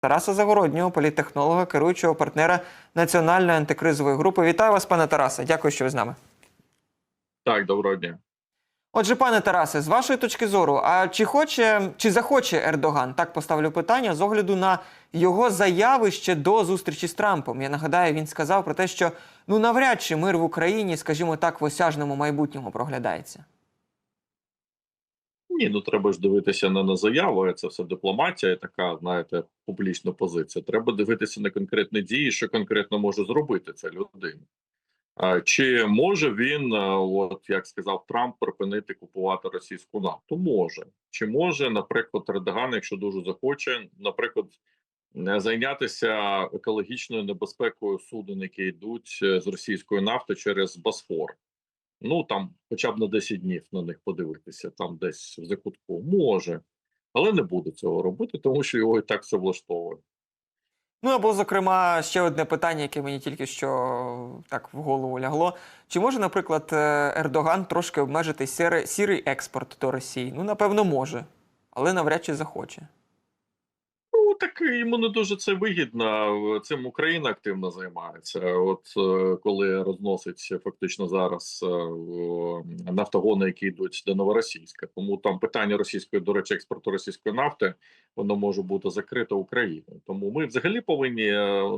Тараса Загороднього, політтехнолога, керуючого партнера Національної антикризової групи. Вітаю вас, пане Тарасе. Дякую, що ви з нами. Так, доброго дня. Отже, пане Тарасе, з вашої точки зору, а чи хоче чи захоче Ердоган? Так поставлю питання з огляду на його заяви ще до зустрічі з Трампом. Я нагадаю, він сказав про те, що ну навряд чи мир в Україні, скажімо так, в осяжному майбутньому проглядається. Ні, ну треба ж дивитися не на заяву, це все дипломатія, така, знаєте, публічна позиція. Треба дивитися на конкретні дії, що конкретно може зробити ця людина. Чи може він, от як сказав Трамп, припинити купувати російську нафту? Може. Чи може, наприклад, Ердоган, якщо дуже захоче, наприклад, не зайнятися екологічною небезпекою суден, які йдуть е, з російської нафти через Босфор? Ну там, хоча б на 10 днів на них подивитися, там десь в закутку може, але не буде цього робити, тому що його і так все влаштовує. Ну або, зокрема, ще одне питання, яке мені тільки що так в голову лягло. Чи може, наприклад, е, Ердоган трошки обмежити сірий, сірий експорт до Росії? Ну, напевно, може, але навряд чи захоче. Так йому не дуже це вигідно. Цим Україна активно займається. От е, коли розносить фактично зараз е, нафтогони, які йдуть до Новоросійська. Тому там питання російської, до речі, експорту російської нафти, воно може бути закрите Україною. Тому ми взагалі повинні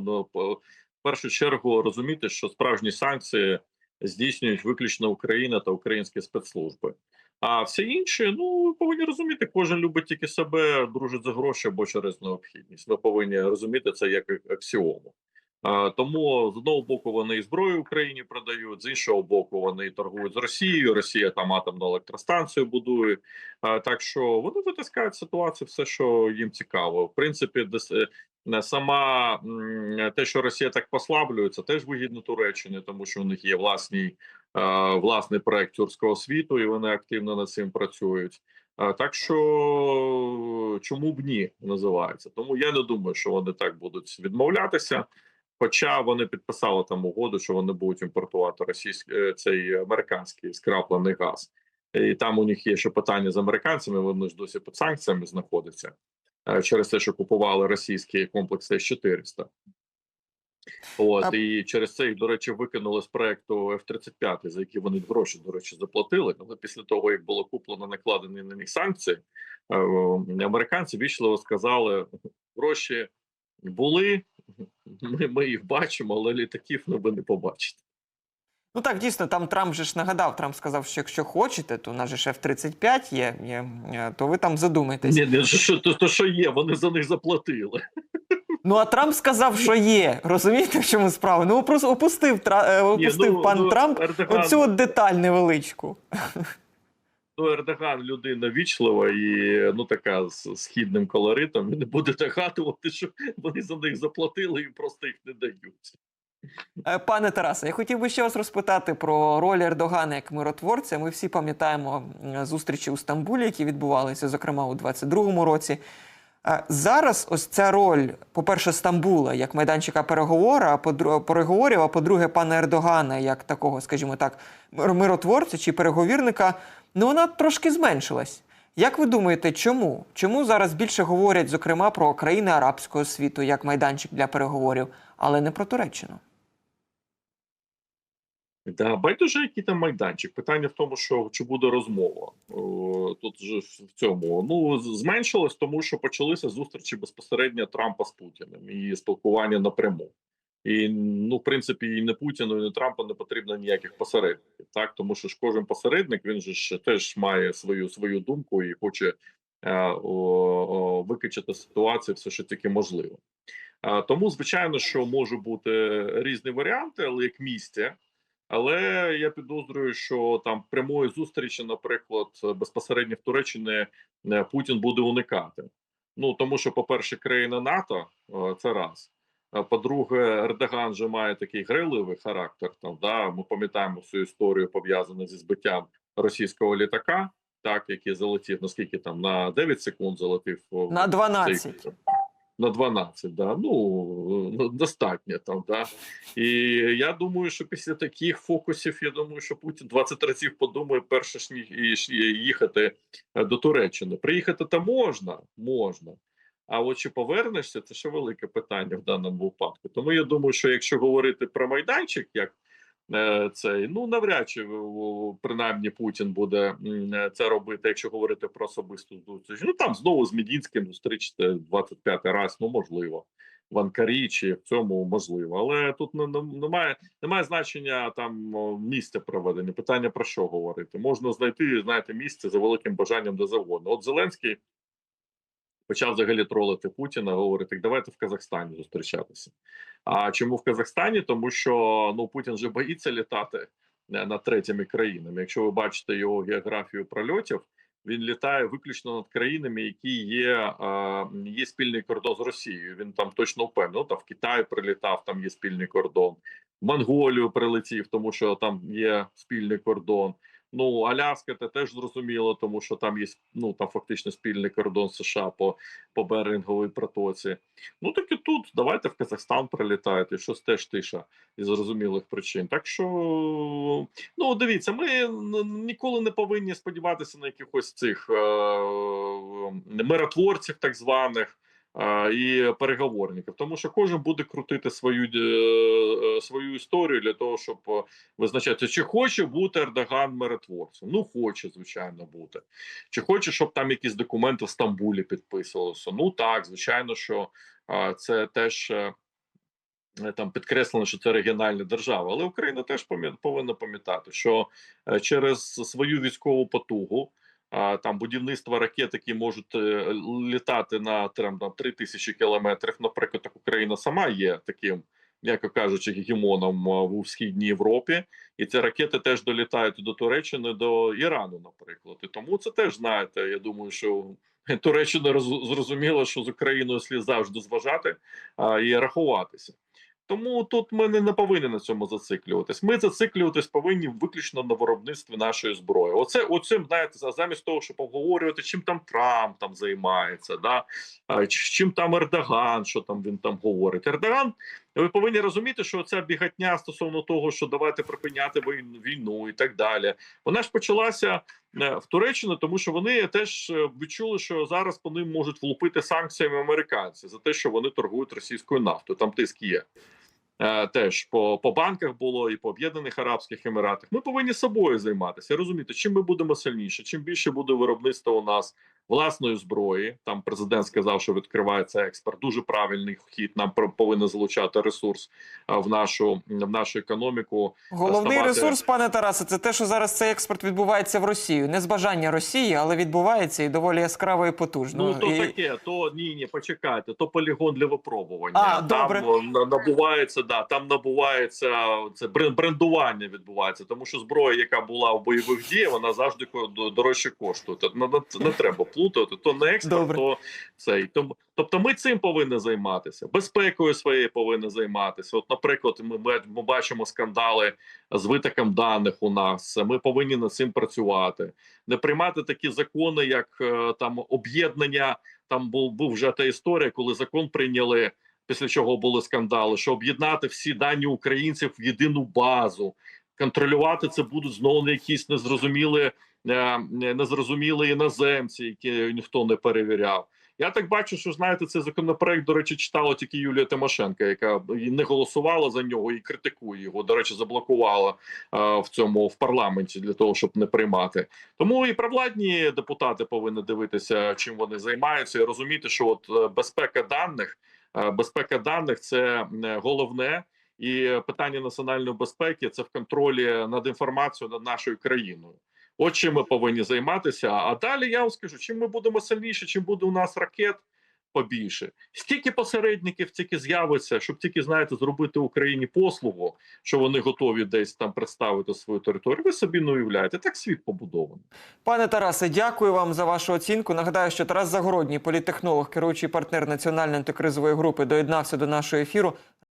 ну, в першу чергу розуміти, що справжні санкції здійснюють виключно Україна та українські спецслужби. А все інше, ну ви повинні розуміти, кожен любить тільки себе, дружить за гроші або через необхідність. Ми повинні розуміти це як аксіому. А, тому з одного боку вони і зброю Україні продають, з іншого боку, вони і торгують з Росією. Росія там атомну електростанцію будує. А, так що вони витискають ситуацію, все, що їм цікаво. В принципі, е, сама те, що Росія так послаблюється, теж вигідно Туреччині, тому що у них є власні е, власний проект тюркського світу, і вони активно над цим працюють. Так що чому б ні називається? Тому я не думаю, що вони так будуть відмовлятися. Хоча вони підписали там угоду, що вони будуть імпортувати російський е, цей американський скраплений газ, і там у них є ще питання з американцями. Вони ж досі під санкціями знаходяться е, через те, що купували російський комплекс С-400. От А- і через це їх, до речі, викинули з проекту F-35, за які вони гроші, до речі, заплатили. Але після того, як було куплено накладені на них санкції, е, американці вічливо сказали: гроші були, ми, ми їх бачимо, але літаків ну, ви не побачите. Ну так, дійсно, там Трамп же ж нагадав, Трамп сказав, що якщо хочете, то у нас же ж F-35 є, є, е, то ви там задумайтесь. Ні, ні, що, то, то що є, вони за них заплатили. Ну а Трамп сказав, що є. Розумієте, в чому справа? Ну просто опустив, е, опустив ну, пан ну, Трамп Ердоган- оцю от деталь невеличку. Ну, Ердоган людина вічлива і ну така з східним колоритом. Він не буде нагадувати, що вони за них заплатили і просто їх не дають. Е, Пане Тарасе, я хотів би ще вас розпитати про роль Ердогана як миротворця. Ми всі пам'ятаємо зустрічі у Стамбулі, які відбувалися, зокрема у 22-му році. Е, Зараз ось ця роль, по-перше, Стамбула як майданчика переговору, а по-друге, переговорів, а по-друге, пана Ердогана, як такого, скажімо так, мир- миротворця чи переговірника, ну вона трошки зменшилась. Як ви думаєте, чому? Чому зараз більше говорять, зокрема, про країни арабського світу як майданчик для переговорів, але не про Туреччину? Да, байдуже, який там майданчик. Питання в тому, що чи буде розмова О, тут же в цьому. Ну зменшилось, тому що почалися зустрічі безпосередньо Трампа з Путіним і спілкування напряму. І ну, в принципі, і не Путіну, і не Трампу не потрібно ніяких посередників. Так, тому що ж кожен посередник він же ж теж має свою свою думку і хоче е, о, викачати ситуацію все, що тільки можливо. Е, тому, звичайно, що можуть бути різні варіанти, але як місце. Але я підозрюю, що там прямої зустрічі, наприклад, безпосередньо в Туреччині е, Путін буде уникати. Ну тому, що, по-перше, країна НАТО е, це раз. А По-друге, Ердоган же має такий грайливий характер. Там да ми пам'ятаємо всю історію пов'язану зі збиттям російського літака, так який залетів наскільки там на 9 секунд залетів о, На цей- 12. На 12, да. Ну ну, достатньо там, да. І я думаю, що після таких фокусів, я думаю, що Путін 20 разів подумає, перше ж їхати е, до Туреччини. Приїхати то можна, можна. А от чи повернешся, це ще велике питання в даному випадку. Тому я думаю, що якщо говорити про майданчик, як цей, ну навряд чи принаймні Путін буде е, це робити, якщо говорити про особисту зустріч. Ну там знову з Медінським зустрічте 25 раз, ну можливо. В Анкарі чи в цьому можливо, але тут не- не- немає немає значення там місця проведення. Питання про що говорити? Можна знайти знаєте місце за великим бажанням де завгодно. От Зеленський почав взагалі тролити Путіна, говорити, давайте в Казахстані зустрічатися. А чому в Казахстані? Тому що ну Путін вже боїться літати е, над третіми країнами. Якщо ви бачите його географію прольотів, він літає виключно над країнами, які є, е, є спільний кордон з Росією. Він там точно впевнений. Ну, там в Китай прилітав, там є спільний кордон. В Монголію прилетів, тому що там є спільний кордон. Ну, Аляска це теж зрозуміло, тому що там є ну там фактично спільний кордон США по, по Беринговій протоці. Ну так і тут давайте в Казахстан прилітаєте, щось теж тиша із зрозумілих причин. Так що ну дивіться, ми ніколи не повинні сподіватися на якихось цих е, миротворців, так званих. І переговорників, тому що кожен буде крутити свою е, е, свою історію для того, щоб е, визначати, чи хоче бути Ердоган миротворцем. Ну хоче, звичайно, бути. Чи хоче, щоб там якісь документи в Стамбулі підписувалися? Ну так, звичайно, що це теж там підкреслено, що це регіональна держава. Але Україна теж повинна пам'ятати, що через свою військову потугу. Там будівництво ракет, які можуть е, літати на там, на 3 тисячі кілометрів. Наприклад, так Україна сама є таким, м'яко кажучи, гегемоном у східній Європі, і ці ракети теж долітають до Туреччини, до Ірану, наприклад. І тому це теж знаєте. Я думаю, що Туреччина роз- зрозуміла, що з Україною слід завжди зважати а, і рахуватися. Тому тут ми не, не повинні на цьому зациклюватись. Ми зациклюватись повинні виключно на виробництві нашої зброї. Оце оцим, знаєте, за- замість того, щоб обговорювати, чим там Трамп там займається, да чим там Ердоган, що там він там говорить. Ердоган, ви повинні розуміти, що ця бігатня стосовно того, що давайте припиняти війн- війну і так далі. Вона ж почалася е, в Туреччині, тому що вони теж е, відчули, що зараз по ним можуть влупити санкціями американці за те, що вони торгують російською нафтою. Там тиск є. Е, Теж по, по банках було і по Об'єднаних Арабських Еміратах. Ми повинні собою займатися. Розуміти, чим ми будемо сильніше, чим більше буде виробництво у нас власної зброї. Там президент сказав, що відкривається експорт. Дуже правильний хід. Нам повинно залучати ресурс е, в нашу в нашу економіку. Головний ставати- ресурс, пане Тарасе, це те, що зараз цей експорт відбувається в Росію. Не з бажання Росії, але відбувається і доволі яскраво і потужно. Ну то і... таке, то ні, ні, почекайте, то полігон для випробування. А, там добре. на- набувається, да, там набувається це брен- брендування відбувається, тому що зброя, яка була в бойових діях, вона завжди дорожче коштує. Не, не, не треба плутати. То не експорт, Добре. то цей. Тобто ми цим повинні займатися, безпекою своєю повинні займатися. От, наприклад, ми, ми бачимо скандали з витоком даних у нас. Ми повинні над цим працювати, не приймати такі закони, як е, там об'єднання. Там був був вже та історія, коли закон прийняли. Після чого були скандали, що об'єднати всі дані українців в єдину базу, контролювати це будуть знову якісь незрозумілі, е, незрозумілі іноземці, які ніхто не перевіряв. Я так бачу, що знаєте, цей законопроект, до речі, читала тільки Юлія Тимошенко, яка не голосувала за нього і критикує його. До речі, заблокувала е, в цьому в парламенті для того, щоб не приймати. Тому і провладні депутати повинні дивитися, чим вони займаються, і розуміти, що от е, безпека даних, е, безпека даних це е, головне. І питання національної безпеки це в контролі над інформацією над нашою країною. От чим ми повинні займатися. А далі я вам скажу, чим ми будемо сильніше, чим буде у нас ракет побільше. Стільки посередників тільки з'явиться, щоб тільки знаєте, зробити Україні послугу, що вони готові десь там представити свою територію. Ви собі не уявляєте. Так світ побудований. Пане Тарасе, дякую вам за вашу оцінку. Нагадаю, що Тарас Загородній, політтехнолог, керуючий партнер національної антикризової групи, доєднався до нашого ефіру.